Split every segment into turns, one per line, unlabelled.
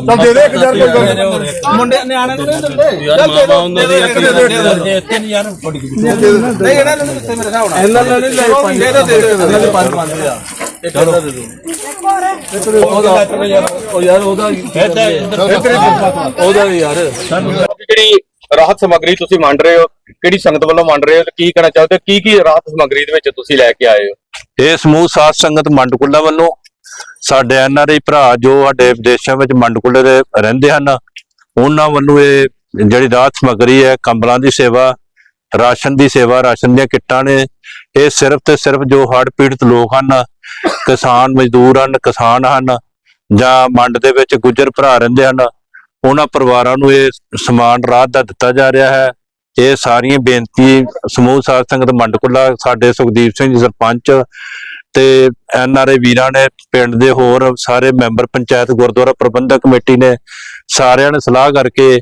ਚੱਲ ਦੇ ਦੇ ਇੱਕ ਯਾਰ ਕੋਈ ਗੱਲ ਨੀ।
ਮੁੰਡੇ ਨਿਆਣੇ ਨੂੰ ਨਹੀਂ ਦਿੰਦੇ।
ਯਾਰ ਮਾਮਾ ਉਹਨਾਂ ਦੀ ਇੱਕ
ਦੇ ਦੇ। ਦੇ
ਇੱਥੇ ਨਹੀਂ ਯਾਰ
ਨਹੀਂ ਇਹਨਾਂ ਨੂੰ ਕਿੱਥੇ ਮੇਰੇ ਹਿਸਾਬ ਨਾਲ। ਇਹਨਾਂ ਨੂੰ ਨਹੀਂ ਲੈ ਪੰਜ ਦੇ ਦੇ ਦੇ। ਇਹਨਾਂ ਦੇ ਪੰਜ ਪੰਜ ਹਜ਼ਾਰ। ਇੱਕ ਦੇ ਦੋ। ਉਹ ਯਾਰ ਉਹਦਾ ਉਹਦਾ ਵੀ ਯਾਰ।
ਜਿਹੜੀ ਰਾਹਤ ਸਮੱਗਰੀ ਤੁਸੀਂ ਵੰਡ ਰਹੇ ਹੋ ਕਿਹੜੀ ਸੰਗਤ ਵੱਲੋਂ ਵੰਡ ਰਹੇ ਹੋ ਤੇ ਕੀ ਕਹਿਣਾ ਚਾਹੋਗੇ? ਕੀ ਕੀ ਰਾਹਤ ਸਮੱਗਰੀ ਦੇ ਵਿੱਚ ਤੁਸੀਂ ਲੈ ਕੇ ਆਏ ਹੋ?
ਇਹ ਸਮੂਹ ਸਾਧ ਸੰਗਤ ਮੰਡਕੁੱਲਾ ਵੱਲੋਂ ਸਾਡੇ ਐਨਆਰਆਈ ਭਰਾ ਜੋ ਸਾਡੇ ਵਿਦੇਸ਼ਾਂ ਵਿੱਚ ਮੰਡਕੁੱਲੇ ਦੇ ਰਹਿੰਦੇ ਹਨ ਉਹਨਾਂ ਵੱਲੋਂ ਇਹ ਜਿਹੜੀ ਰਾਹਤ ਸਮੱਗਰੀ ਹੈ ਕੰਬਲਾਂ ਦੀ ਸੇਵਾ ਰਾਸ਼ਨ ਦੀ ਸੇਵਾ ਰਾਸ਼ਨ ਦੀਆਂ ਕਿੱਟਾਂ ਨੇ ਇਹ ਸਿਰਫ ਤੇ ਸਿਰਫ ਜੋ ਹੜ੍ਹ ਪੀੜਤ ਲੋਕ ਹਨ, ਕਿਸਾਨ ਮਜ਼ਦੂਰ ਹਨ, ਕਿਸਾਨ ਹਨ ਜਾਂ ਮੰਡ ਦੇ ਵਿੱਚ ਗੁੱਜਰ ਭਰਾ ਰਹਿੰਦੇ ਹਨ, ਉਹਨਾਂ ਪਰਿਵਾਰਾਂ ਨੂੰ ਇਹ ਸਮਾਨ ਰਾਹਤ ਦਾ ਦਿੱਤਾ ਜਾ ਰਿਹਾ ਹੈ। ਇਹ ਸਾਰੀਆਂ ਬੇਨਤੀ ਸਮੂਹ ਸਾਧ ਸੰਗਤ ਮੰਡਕੁਲਾ ਸਾਡੇ ਸੁਖਦੀਪ ਸਿੰਘ ਸਰਪੰਚ ਤੇ ਐਨ ਆਰ ਆਈ ਵੀਰਾਂ ਨੇ, ਪਿੰਡ ਦੇ ਹੋਰ ਸਾਰੇ ਮੈਂਬਰ ਪੰਚਾਇਤ ਗੁਰਦੁਆਰਾ ਪ੍ਰਬੰਧਕ ਕਮੇਟੀ ਨੇ ਸਾਰਿਆਂ ਨੇ ਸਲਾਹ ਕਰਕੇ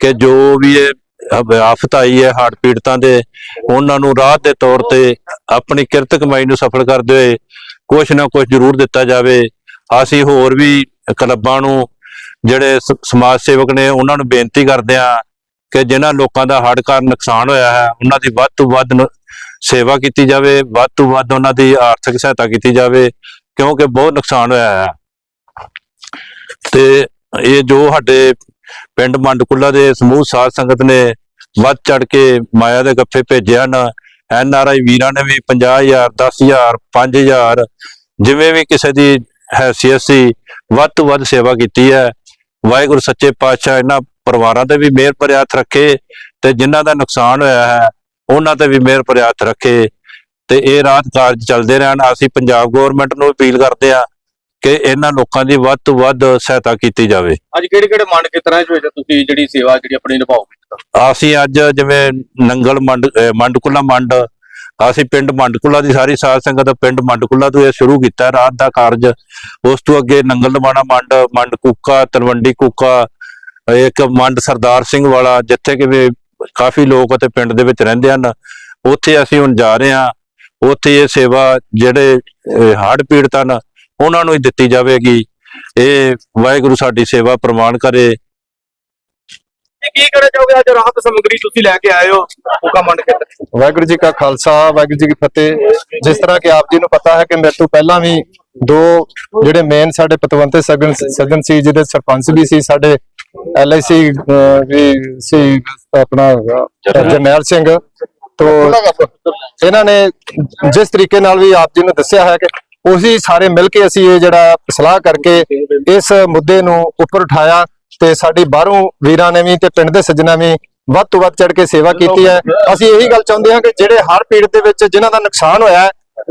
ਕਿ ਜੋ ਵੀ ਇਹ ਆਫਤ ਆਈ ਹੈ ਹੜ੍ਹ ਪੀੜਤਾਂ ਦੇ, ਉਹਨਾਂ ਨੂੰ ਰਾਹਤ ਦੇ ਤੌਰ ਤੇ ਆਪਣੀ ਕਿਰਤ ਕਮਾਈ ਨੂੰ ਸਫਲ ਕਰਦੇ ਹੋਏ ਕੁਛ ਨਾ ਕੁਛ ਜ਼ਰੂਰ ਦਿੱਤਾ ਜਾਵੇ। ਅਸੀਂ ਹੋਰ ਵੀ ਕਲੱਬਾਂ ਨੂੰ, ਜਿਹੜੇ ਸਮਾਜ ਸੇਵਕ ਨੇ, ਉਹਨਾਂ ਨੂੰ ਬੇਨਤੀ ਕਰਦੇ ਆ ਕਿ ਜਿਨ੍ਹਾਂ ਲੋਕਾਂ ਦਾ ਹੜ੍ਹ ਕਾਰਨ ਨੁਕਸਾਨ ਹੋਇਆ ਹੈ, ਉਹਨਾਂ ਦੀ ਵੱਧ ਤੋਂ ਵੱਧ ਸੇਵਾ ਕੀਤੀ ਜਾਵੇ, ਵੱਧ ਤੋਂ ਵੱਧ ਉਹਨਾਂ ਦੀ ਆਰਥਿਕ ਸਹਾਇਤਾ ਕੀਤੀ ਜਾਵੇ, ਕਿਉਂਕਿ ਬਹੁਤ ਨੁਕਸਾਨ ਹੋਇਆ ਹੈ। ਤੇ ਇਹ ਜੋ ਸਾਡੇ ਪਿੰਡ ਮੰਡਕੁਲਾ ਦੇ ਸਮੂਹ ਸਾਧ ਸੰਗਤ ਨੇ ਵੱਧ ਚੜ ਕੇ ਮਾਇਆ ਦੇ ਗੱਫੇ ਭੇਜੇ ਹਨ। ਐਨ ਆਰ ਆਈ ਵੀਰਾਂ ਨੇ ਵੀ 50000 10000 5000 ਜਿਵੇਂ ਵੀ ਕਿਸੇ ਦੀ ਹੈਸੀਅਤ ਸੀ, ਵੱਧ ਤੋਂ ਵੱਧ ਸੇਵਾ ਕੀਤੀ ਹੈ। ਵਾਹਿਗੁਰੂ ਸੱਚੇ ਪਾਤਸ਼ਾਹ ਇਹਨਾਂ ਪਰਿਵਾਰਾਂ ਤੇ ਵੀ ਮਿਹਰ ਭਰਿਆ ਰੱਖੇ ਤੇ ਜਿਨ੍ਹਾਂ ਦਾ ਨੁਕਸਾਨ ਹੋਇਆ ਹੈ, ਉਹਨਾਂ ਤੇ ਵੀ ਮਿਹਰ ਭਰਿਆ ਰੱਖੇ ਤੇ ਇਹ ਰਾਤ ਕਾਰਜ ਚੱਲਦੇ ਰਹਿਣ। ਅਸੀਂ ਪੰਜਾਬ ਗਵਰਨਮੈਂਟ ਨੂੰ ਅਪੀਲ ਕਰਦੇ ਆ ਕਿ ਇਹਨਾਂ ਲੋਕਾਂ ਦੀ ਵੱਧ ਤੋਂ ਵੱਧ ਸਹਾਇਤਾ ਕੀਤੀ ਜਾਵੇ।
ਅੱਜ ਕਿਹੜੇ ਕਿਹੜੇ ਮੰਡ ਕੇ ਤਰ੍ਹਾਂ ਵਿੱਚ ਤੁਸੀਂ ਜਿਹੜੀ ਸੇਵਾ ਜਿਹੜੀ ਆਪਣੀ ਨਿਭਾਓਗੇ
ਅਸੀਂ ਅੱਜ ਜਿਵੇਂ ਨੰਗਲ ਮੰਡ ਮੰਡਕੁਲਾ ਮੰਡ ਅਸੀਂ ਪਿੰਡ ਮੰਡਕੁਲਾ ਦੀ ਸਾਰੀ ਸਾਧ ਸੰਗਤ ਪਿੰਡ ਮੰਡਕੁਲਾ ਤੋਂ ਇਹ ਸ਼ੁਰੂ ਕੀਤਾ। ਰਾਤ ਦਾ ਕਾਰਜ ਉਸ ਤੋਂ ਅੱਗੇ ਨੰਗਲ ਲਵਾਣਾ ਮੰਡ ਮੰਡ ਕੁੱਕਾ ਤਲਵੰਡੀ ਕੁੱਕਾ ਇੱਕ ਮੰਡ ਸਰਦਾਰ ਸਿੰਘ ਵਾਲਾ ਜਿੱਥੇ ਕਿ ਕਾਫੀ ਲੋਕ ਅਤੇ ਪਿੰਡ ਦੇ ਵਿੱਚ ਰਹਿੰਦੇ ਹਨ। ਉੱਥੇ ਅਸੀਂ ਹੁਣ ਜਾ ਰਹੇ ਹਾਂ। ਉੱਥੇ ਇਹ ਸੇਵਾ ਜਿਹੜੇ ਹੜ੍ਹ ਪੀੜਤ ਉਹਨਾਂ ਨੂੰ ਹੀ ਦਿੱਤੀ ਜਾਵੇਗੀ। ਇਹ ਵਾਹਿਗੁਰੂ ਸਾਡੀ ਸੇਵਾ ਪ੍ਰਮਾਣ ਕਰੇ।
ਕੀ ਕਹਿਣਾ ਚਾਹੋਗੇ ਅੱਜ ਰਾਹਤ ਸਮੱਗਰੀ ਤੁਸੀਂ ਲੈ ਕੇ ਆਏ ਹੋ ਹੁਕਾ ਮੰਡ ਕੇ।
ਵਾਹਿਗੁਰੂ ਜੀ ਕਾ ਖਾਲਸਾ ਵਾਹਿਗੁਰੂ ਜੀ ਕੀ ਫਤਿਹ। ਜਿਸ ਤਰ੍ਹਾਂ ਕਿ ਆਪ ਜੀ ਨੂੰ ਪਤਾ ਹੈ ਕਿ ਮੇਰੇ ਤੋਂ ਪਹਿਲਾਂ ਵੀ ਦੋ ਜਿਹੜੇ ਮੇਨ ਸਾਡੇ ਪਤਵੰਤੇ ਸਗਨ ਸੱਜਣ ਸੀ ਜਿਹਦੇ ਸਰਪੰਚ ਵੀ ਸੀ ਸਾਡੇ ਐਲਆਈਸੀ ਵੀ ਸੀ ਆਪਣਾ ਜਰਨੈਲ ਸਿੰਘ। ਤੋਂ ਇਹਨਾਂ ਨੇ ਜਿਸ ਤਰੀਕੇ ਨਾਲ ਵੀ ਆਪ ਜੀ ਨੂੰ ਦੱਸਿਆ ਹੈ ਕਿ ਉਹੀ ਸਾਰੇ ਮਿਲ ਕੇ ਅਸੀਂ ਇਹ ਜਿਹੜਾ ਸਲਾਹ ਕਰਕੇ ਇਸ ਮੁੱਦੇ ਨੂੰ ਉੱਪਰ ਉਠਾਇਆ ਤੇ ਸਾਡੀ ਬਾਹਰੋਂ ਵੀਰਾਂ ਨੇ ਵੀ ਤੇ ਪਿੰਡ ਦੇ ਸੱਜਣਾ ਵੀ ਵੱਧ ਤੋਂ ਵੱਧ ਚੜ ਕੇ ਸੇਵਾ ਕੀਤੀ ਹੈ। ਅਸੀਂ ਇਹੀ ਗੱਲ ਚਾਹੁੰਦੇ ਹਾਂ ਕਿ ਜਿਹੜੇ ਹਰ ਪੀੜ ਦੇ ਵਿੱਚ ਜਿਨ੍ਹਾਂ ਦਾ ਨੁਕਸਾਨ ਹੋਇਆ ਹੈ,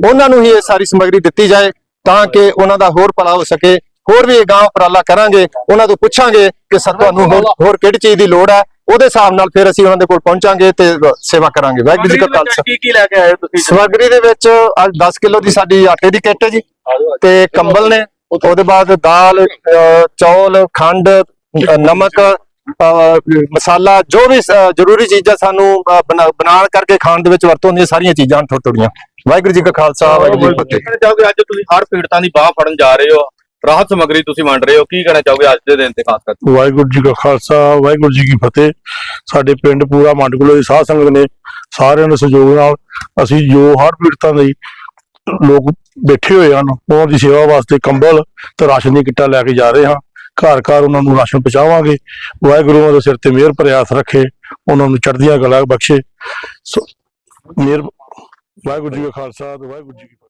ਉਹਨਾਂ ਨੂੰ ਹੀ ਇਹ ਸਾਰੀ ਸਮੱਗਰੀ ਦਿੱਤੀ ਜਾਏ ਤਾਂ ਕਿ ਉਹਨਾਂ ਦਾ ਹੋਰ ਭਲਾ ਹੋ ਸਕੇ। ਹੋਰ ਵੀ ਇਹ ਗਾਂਵ ਉਪਰਾਲਾ ਕਰਾਂਗੇ, ਉਹਨਾਂ ਤੋਂ ਪੁੱਛਾਂਗੇ ਕਿ ਸਰ, ਤੁਹਾਨੂੰ ਹੋਰ ਹੋਰ ਕਿਹੜੀ ਚੀਜ਼ ਦੀ ਲੋੜ ਹੈ? ਉਹਦੇ ਹਿਸਾਬ ਨਾਲ ਫਿਰ ਅਸੀਂ ਉਹਨਾਂ ਦੇ ਕੋਲ ਪਹੁੰਚਾਂਗੇ ਤੇ ਸੇਵਾ ਕਰਾਂਗੇ। ਵਾਹਿਗੁਰੂ ਜੀ ਕਾ ਖਾਲਸਾ।
ਕੀ ਕੀ ਲੈ ਕੇ ਆਏ ਹੋ ਤੁਸੀਂ
ਸਮੱਗਰੀ ਦੇ ਵਿੱਚ ਅੱਜ 10 ਕਿਲੋ ਦੀ ਸਾਡੀ ਆਟੇ ਦੀ ਕਿੱਟ ਹੈ ਜੀ ਤੇ ਕੰਬਲ ਨੇ ਉਹਦੇ ਬਾਅਦ ਦਾਲ ਚੌਲ ਖੰਡ ਨਮਕ ਮਸਾਲਾ ਜੋ ਵੀ ਜ਼ਰੂਰੀ ਚੀਜ਼ਾਂ ਸਾਨੂੰ ਬਣਾ- ਬਣਾਉਣ ਕਰਕੇ ਖਾਣ ਦੇ ਵਿੱਚ ਵਰਤੋਂ ਹੁੰਦੀਆਂ ਸਾਰੀਆਂ ਚੀਜ਼ਾਂ ਥੋੜ੍ਹ ਥੋੜੀਆਂ ਵਾਹਿਗੁਰੂ ਜੀ ਕਾ ਖਾਲਸਾ ਵਾਹਿਗੁਰੂ ਜੀ ਕੀ ਫਤਿਹ।
ਅੱਜ ਤੁਸੀਂ ਹਰ ਪੀੜਤਾਂ ਦੀ ਬਾਹ ਫੜਨ ਜਾ ਰਹੇ ਹੋ। ਰਾਹਤ ਸਮੱਗਰੀ ਤੁਸੀਂ ਵੰਡ ਰਹੇ ਹੋ, ਕੀ ਕਹਿਣਾ ਚਾਹੋਗੇ ਅੱਜ ਦੇ ਦਿਨ ਤੇ ਖਾਸ ਕਰਕੇ?
ਵਾਹਿਗੁਰੂ ਜੀ ਕਾ ਖਾਲਸਾ, ਵਾਹਿਗੁਰੂ ਜੀ ਕੀ ਫਤਿਹ। ਸਾਡੇ ਪਿੰਡ ਪੂਰਾ ਮੰਡਕੁਲੇ ਦੀ ਸਾਧ ਸੰਗਤ ਨੇ ਸਾਰਿਆਂ ਦੇ ਸਹਿਯੋਗ ਨਾਲ ਅਸੀਂ ਜੋ ਹੜ੍ਹ ਪੀੜਤਾਂ ਲਈ ਲੋਕ ਬੈਠੇ ਹੋਏ ਹਨ, ਉਹਨਾਂ ਦੀ ਸੇਵਾ ਵਾਸਤੇ ਕੰਬਲ ਤੇ ਰਾਸ਼ਨ ਦੀ ਕਿੱਟਾਂ ਲੈ ਕੇ ਜਾ ਰਹੇ ਹਾਂ। ਘਰ ਘਰ ਉਹਨਾਂ ਨੂੰ ਰਾਸ਼ਨ ਪਹੁੰਚਾਵਾਂਗੇ। ਵਾਹਿਗੁਰੂ ਉਹਨਾਂ ਦੇ ਸਿਰ ਤੇ ਮਿਹਰ ਪ੍ਰਯਾਸ ਰੱਖੇ, ਉਹਨਾਂ ਨੂੰ ਚੜ੍ਹਦੀਆਂ ਕਲਾ ਬਖਸ਼ੇ। ਸੋ, ਮਿਹਰ ਵਾਹਿਗੁਰੂ ਜੀ ਕਾ ਖਾਲਸਾ ਤੇ ਵਾਹਿਗੁਰੂ ਜੀ ਕੀ ਫਤਿਹ।